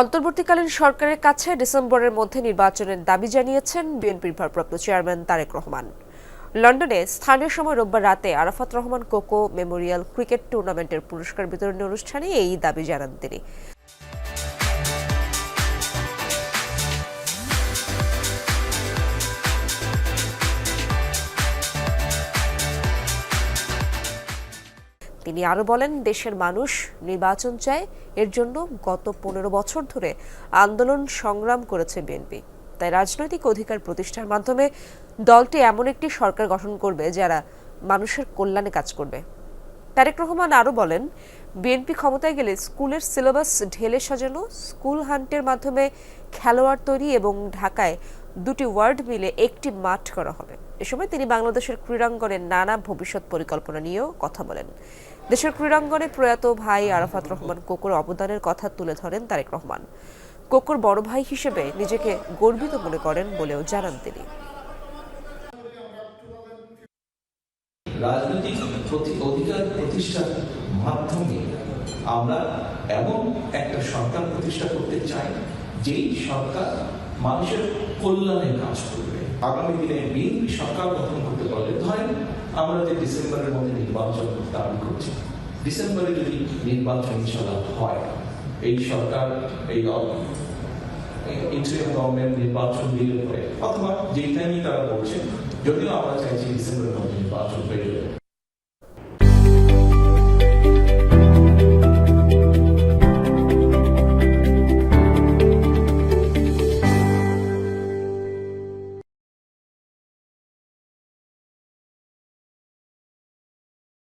অন্তর্বর্তীকালীন সরকারের কাছে ডিসেম্বরের মধ্যে নির্বাচনের দাবি জানিয়েছেন বিএনপির ভারপ্রাপ্ত চেয়ারম্যান তারেক রহমান। লন্ডনে স্থানীয় সময় রোববার রাতে আরাফাত রহমান কোকো মেমোরিয়াল ক্রিকেট টুর্নামেন্টের পুরস্কার বিতরণী অনুষ্ঠানে এই দাবি জানান তিনি। তিনি আরও বলেন, দেশের মানুষ নির্বাচন চায়, এর জন্য গত পনেরো বছর ধরে আন্দোলন সংগ্রাম করেছে বিএনপি। তাই রাজনৈতিক অধিকার প্রতিষ্ঠার মাধ্যমে দলটি এমন একটি সরকার গঠন করবে যারা মানুষের কল্যাণে কাজ করবে। তারেক রহমান আরও বলেন, বিএনপি ক্ষমতায় গেলে স্কুলের সিলেবাস ঢেলে সাজানো, স্কুল হান্টের মাধ্যমে খেলোয়াড় তৈরি এবং ঢাকায় দুটি ওয়ার্ড মিলে একটি মাঠ করা হবে। এ সময় তিনি বাংলাদেশের ক্রীড়াঙ্গনের নানা ভবিষ্যৎ পরিকল্পনা নিয়েও কথা বলেন। দেশের ক্রীড়াঙ্গনে প্রয়াত ভাই আরাফাত রহমান কোকুর অবদানের কথা তুলে ধরেন তারেক রহমান। কোকুর বড় ভাই হিসেবে নিজেকে গর্বিত মনে করেন বলেও জানান তিনি। রাজনৈতিক অধিকার প্রতিষ্ঠার মাধ্যমে আমরা এমন একটা সরকার প্রতিষ্ঠা করতে চাই, যেই সরকার মানুষের কল্যাণে কাজ করবে। আগামী দিনে বিএনপি সরকার গঠন করতে পারলে, ধরেন আমরা যে ডিসেম্বরের মধ্যে নির্বাচন দাবি করছি, ডিসেম্বরে যদি নির্বাচন ইনশাল্লাহ হয়, এই সরকার, এই ইন্টারিয়াম গভর্নমেন্ট নির্বাচন দিলে পরে, অথবা যেই টাইমই তারা বলছে, যদিও আমরা চাইছি ডিসেম্বরের মধ্যে নির্বাচন যাবে।